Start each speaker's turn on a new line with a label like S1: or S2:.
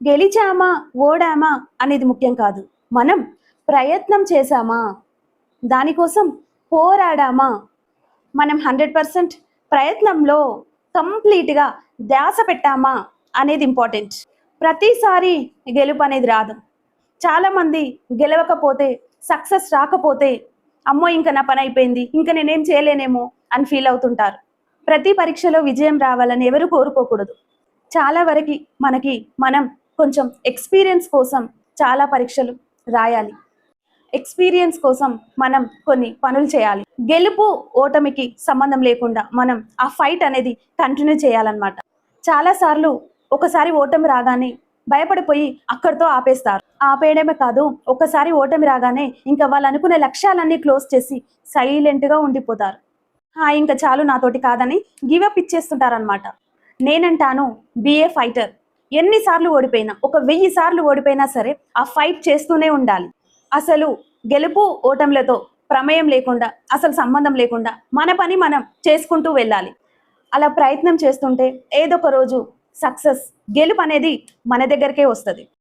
S1: గెలిచామా ఓడామా అనేది ముఖ్యం కాదు. మనం ప్రయత్నం చేశామా దానికోసం పోరాడామా? మనం హండ్రెడ్ పర్సెంట్ ప్రయత్నంలో కంప్లీట్గా ధ్యాస పెట్టామా అనేది ఇంపార్టెంట్. ప్రతిసారి గెలుపు అనేది రాదు. చాలామంది గెలవకపోతే సక్సెస్ రాకపోతే అమ్మో ఇంకా నా పని అయిపోయింది ఇంకా నేనేం చేయలేనేమో అని ఫీల్ అవుతుంటారు. ప్రతి పరీక్షలో విజయం రావాలని ఎవరు కోరుకోకూడదు. చాలా వరకు మనకి మనం కొంచెం ఎక్స్పీరియన్స్ కోసం చాలా పరీక్షలు రాయాలి. ఎక్స్పీరియన్స్ కోసం మనం కొన్ని పనులు చేయాలి. గెలుపు ఓటమికి సంబంధం లేకుండా మనం ఆ ఫైట్ అనేది కంటిన్యూ చేయాలన్నమాట. చాలాసార్లు ఒకసారి ఓటమి రాగానే భయపడిపోయి అక్కడితో ఆపేస్తారు. ఆపేయడమే కాదు ఒకసారి ఓటమి రాగానే ఇంకా వాళ్ళు అనుకునే లక్ష్యాలన్నీ క్లోజ్ చేసి సైలెంట్గా ఉండిపోతారు. ఇంకా చాలు నాతోటి కాదని గివప్ ఇచ్చేస్తుంటారనమాట నేనంటాను బిఏ ఫైటర్. ఎన్నిసార్లు ఓడిపోయినా ఒక వెయ్యి సార్లు ఓడిపోయినా సరే ఆ ఫైట్ చేస్తూనే ఉండాలి. అసలు గెలుపు ఓటములతో ప్రమేయం లేకుండా అసలు సంబంధం లేకుండా మన పని మనం చేసుకుంటూ వెళ్ళాలి. అలా ప్రయత్నం చేస్తుంటే ఏదో ఒక రోజు సక్సెస్ గెలుపు అనేది మన దగ్గరకే వస్తుంది.